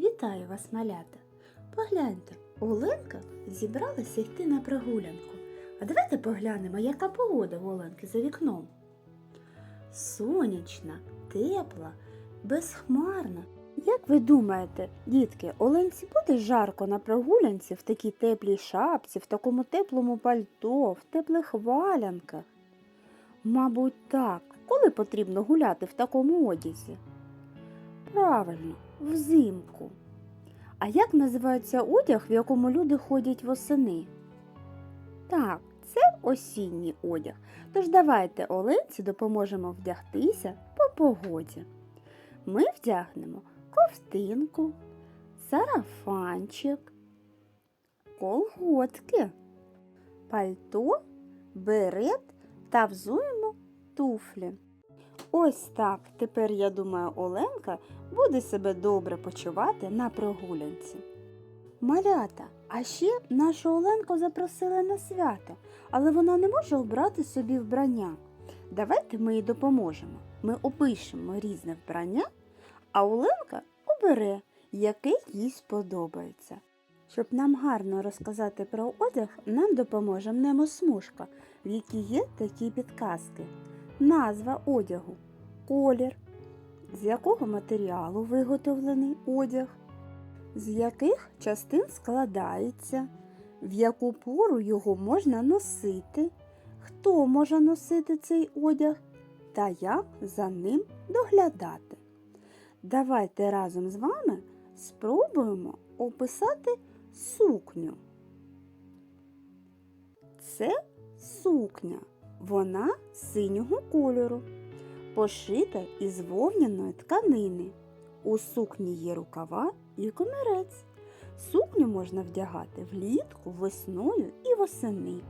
Вітаю вас, малята! Погляньте, Оленка зібралася йти на прогулянку. А давайте поглянемо, яка погода в Оленки за вікном. Сонячна, тепла, безхмарна. Як ви думаєте, дітки, Оленці буде жарко на прогулянці в такій теплій шапці, в такому теплому пальто, в теплих валянках? Мабуть, так. Коли потрібно гуляти в такому одязі? Правильно, взимку. А як називається одяг, в якому люди ходять восени? Так, це осінній одяг. Тож давайте Оленці допоможемо вдягтися по погоді. Ми вдягнемо ковтинку, сарафанчик, колготки, пальто, берет та взуємо туфлі. Ось так. Тепер, я думаю, Оленка буде себе добре почувати на прогулянці. Малята, а ще нашу Оленку запросили на свято, але вона не може обрати собі вбрання. Давайте ми їй допоможемо. Ми опишемо різне вбрання, а Оленка обере, яке їй сподобається. Щоб нам гарно розказати про одяг, нам допоможе мнемосмужка, в якій є такі підказки. Назва одягу, колір, з якого матеріалу виготовлений одяг, з яких частин складається, в яку пору його можна носити, хто може носити цей одяг та як за ним доглядати. Давайте разом з вами спробуємо описати сукню. Це сукня. Вона синього кольору, пошита із вовняної тканини. У сукні є рукава і комірець. Сукню можна вдягати влітку, весною і восени.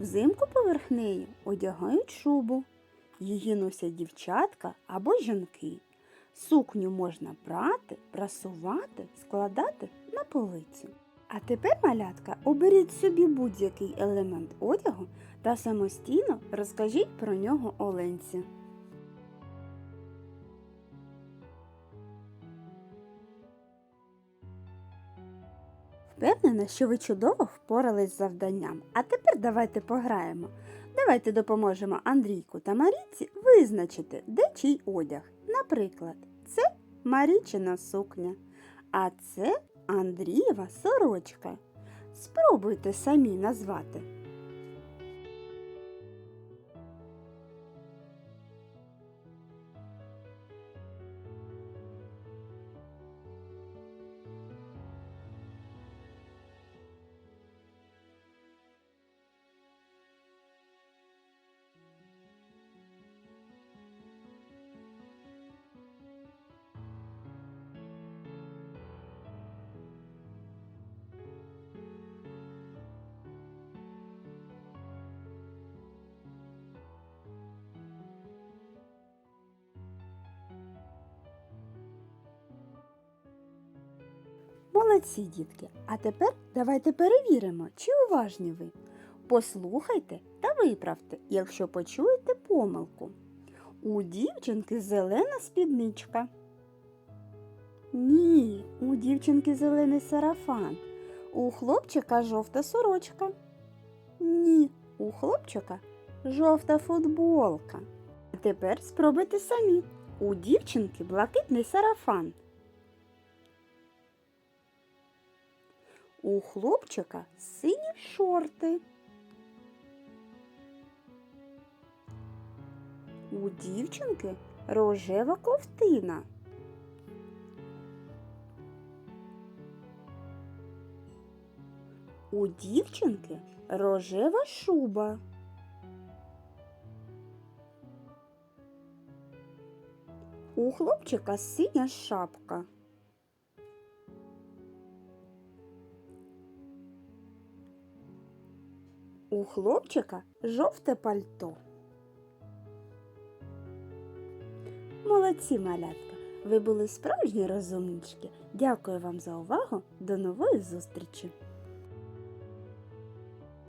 Взимку поверх неї одягають шубу. Її носять дівчатка або жінки. Сукню можна прати, прасувати, складати на полицю. А тепер, малятка, оберіть собі будь-який елемент одягу та самостійно розкажіть про нього Оленці. Впевнена, що ви чудово впорались з завданням. А тепер давайте пограємо. Давайте допоможемо Андрійку та Марійці визначити, де чий одяг. Наприклад, це Марічина сукня, а це Андрієва сорочка. Спробуйте самі назвати. Молодці, дітки. А тепер давайте перевіримо, чи уважні ви. Послухайте та виправте, якщо почуєте помилку. У дівчинки зелена спідничка. Ні, у дівчинки зелений сарафан. У хлопчика жовта сорочка. Ні, у хлопчика жовта футболка. А тепер спробуйте самі. У дівчинки блакитний сарафан. У хлопчика сині шорти. У дівчинки рожева ковтина. У дівчинки рожева шуба. У хлопчика синя шапка. У хлопчика жовте пальто. Молодці, малятка! Ви були справжні розумнички. Дякую вам за увагу. До нової зустрічі!